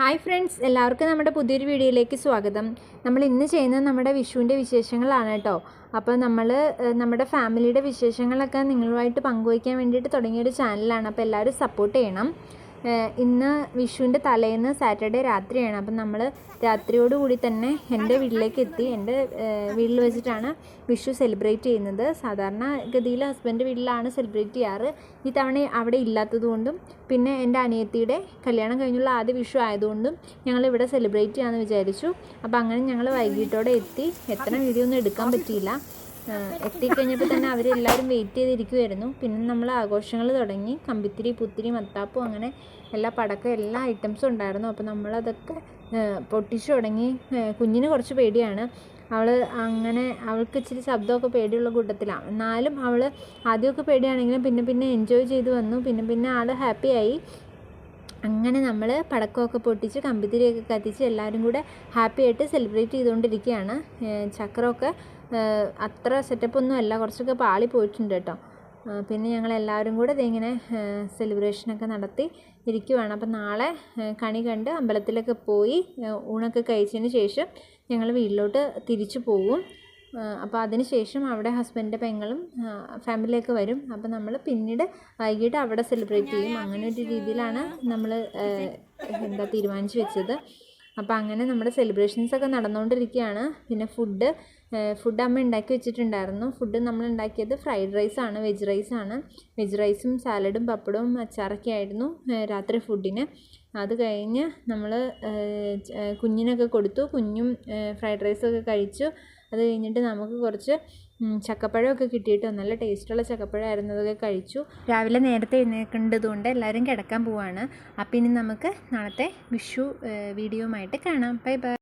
Hi friends എല്ലാവർക്കും നമ്മുടെ പുതിയൊരു വീഡിയോയിലേക്ക് സ്വാഗതം. നമ്മൾ ഇന്ന് ചെയ്യുന്നത് നമ്മുടെ വിഷുവിന്റെ വിശേഷങ്ങളാണ് കേട്ടോ. അപ്പോൾ നമ്മൾ നമ്മുടെ ഫാമിലിയുടെ വിശേഷങ്ങളൊക്കെ നിങ്ങളുമായിട്ട് പങ്കുവയ്ക്കാൻ വേണ്ടിയിട്ട് തുടങ്ങിയൊരു ചാനലാണ്. അപ്പോൾ എല്ലാവരും സപ്പോർട്ട് ചെയ്യണം. ഇന്ന് വിഷുവിന്റെ തലേന്ന് സാറ്റർഡേ രാത്രിയാണ്. അപ്പം നമ്മൾ രാത്രിയോട് കൂടി തന്നെ എന്റെ വീട്ടിലേക്ക് എത്തി. എന്റെ വീട്ടിൽ വെച്ചിട്ടാണ് വിഷു സെലിബ്രേറ്റ് ചെയ്യുന്നത്. സാധാരണ ഗതിയിൽ ഹസ്ബൻഡ് വീട്ടിലാണ് സെലിബ്രേറ്റ് ചെയ്യാറ്. ഈ തവണ അവിടെ ഇല്ലാത്തതുകൊണ്ടും പിന്നെ എന്റെ അനിയത്തിയുടെ കല്യാണം കഴിഞ്ഞുള്ള ആദ്യ വിഷു ആയതുകൊണ്ടും ഞങ്ങൾ ഇവിടെ സെലിബ്രേറ്റ് ചെയ്യാമെന്ന് വിചാരിച്ചു. അപ്പോൾ അങ്ങനെ ഞങ്ങൾ വൈകിട്ടോടെ എത്തി. എത്ര വീഡിയോ ഒന്നും എടുക്കാൻ പറ്റിയില്ല. എത്തിക്കഴിഞ്ഞപ്പോൾ തന്നെ അവരെല്ലാവരും വെയിറ്റ് ചെയ്തിരിക്കുമായിരുന്നു പിന്നെ നമ്മൾ ആഘോഷങ്ങൾ തുടങ്ങി. കമ്പിത്തിരി പുത്തിരി മത്താപ്പും അങ്ങനെ എല്ലാ പടക്കം എല്ലാ ഐറ്റംസും ഉണ്ടായിരുന്നു. അപ്പോൾ നമ്മളതൊക്കെ പൊട്ടിച്ചു തുടങ്ങി. കുഞ്ഞിന് കുറച്ച് പേടിയാണ്. അവൾ അങ്ങനെ അവൾക്ക് ഇച്ചിരി ശബ്ദമൊക്കെ പേടിയുള്ള കൂട്ടത്തിലാണ് എന്നാലും അവൾ ആദ്യമൊക്കെ പേടിയാണെങ്കിലും പിന്നെ പിന്നെ എൻജോയ് ചെയ്ത് വന്നു. പിന്നെ പിന്നെ ആൾ ഹാപ്പിയായി അങ്ങനെ നമ്മൾ പടക്കമൊക്കെ പൊട്ടിച്ച് കമ്പിത്തിരിയൊക്കെ കത്തിച്ച് എല്ലാവരും കൂടെ ഹാപ്പി ആയിട്ട് സെലിബ്രേറ്റ് ചെയ്തുകൊണ്ടിരിക്കുകയാണ്. ചക്രമൊക്കെ അത്ര സെറ്റപ്പൊന്നും അല്ല. കുറച്ചൊക്കെ പാളി പോയിട്ടുണ്ട് കേട്ടോ. പിന്നെ ഞങ്ങൾ എല്ലാവരും കൂടെ ഇതിങ്ങനെ സെലിബ്രേഷനൊക്കെ നടത്തി ഇരിക്കുവാണ്. അപ്പം നാളെ കണി കണ്ട് അമ്പലത്തിലൊക്കെ പോയി ഊണൊക്കെ കഴിച്ചതിന് ശേഷം ഞങ്ങൾ വീട്ടിലോട്ട് തിരിച്ചു പോകും അപ്പോൾ അതിന് ശേഷം അവിടെ ഹസ്ബൻഡിന്റെ പെങ്ങളും ഫാമിലിയൊക്കെ വരും. അപ്പോൾ നമ്മൾ പിന്നീട് വൈകിട്ട് അവിടെ സെലിബ്രേറ്റ് ചെയ്യും. അങ്ങനെ ഒരു രീതിയിലാണ് നമ്മൾ എന്താ തീരുമാനിച്ചു വെച്ചത്. അപ്പോൾ അങ്ങനെ നമ്മുടെ സെലിബ്രേഷൻസ് ഒക്കെ നടന്നുകൊണ്ടിരിക്കുകയാണ് പിന്നെ ഫുഡ് ഫുഡ് അമ്മ ഉണ്ടാക്കി വെച്ചിട്ടുണ്ടായിരുന്നു. ഫുഡ് നമ്മൾ ഉണ്ടാക്കിയത് ഫ്രൈഡ് റൈസ് ആണ് വെജ് റൈസ് ആണ്. വെജ് റൈസും സാലഡും പപ്പടവും അച്ചാറൊക്കെ ആയിരുന്നു രാത്രി ഫുഡിന് അത് കഴിഞ്ഞ് നമ്മൾ കുഞ്ഞിനൊക്കെ കൊടുത്തു. കുഞ്ഞും ഫ്രൈഡ് റൈസൊക്കെ കഴിച്ചു. അത് കഴിഞ്ഞിട്ട് നമുക്ക് കുറച്ച് ചക്കപ്പഴമൊക്കെ കിട്ടിയിട്ട് നല്ല ടേസ്റ്റുള്ള ചക്കപ്പഴമായിരുന്നു അതൊക്കെ കഴിച്ചു. രാവിലെ നേരത്തെ എഴുന്നേൽക്കേണ്ടതുകൊണ്ട് എല്ലാവരും കിടക്കാൻ പോവാണ്. അപ്പം ഇനി നമുക്ക് നാളത്തെ വിഷു വീഡിയോയുമായിട്ട് കാണാം. Bye bye.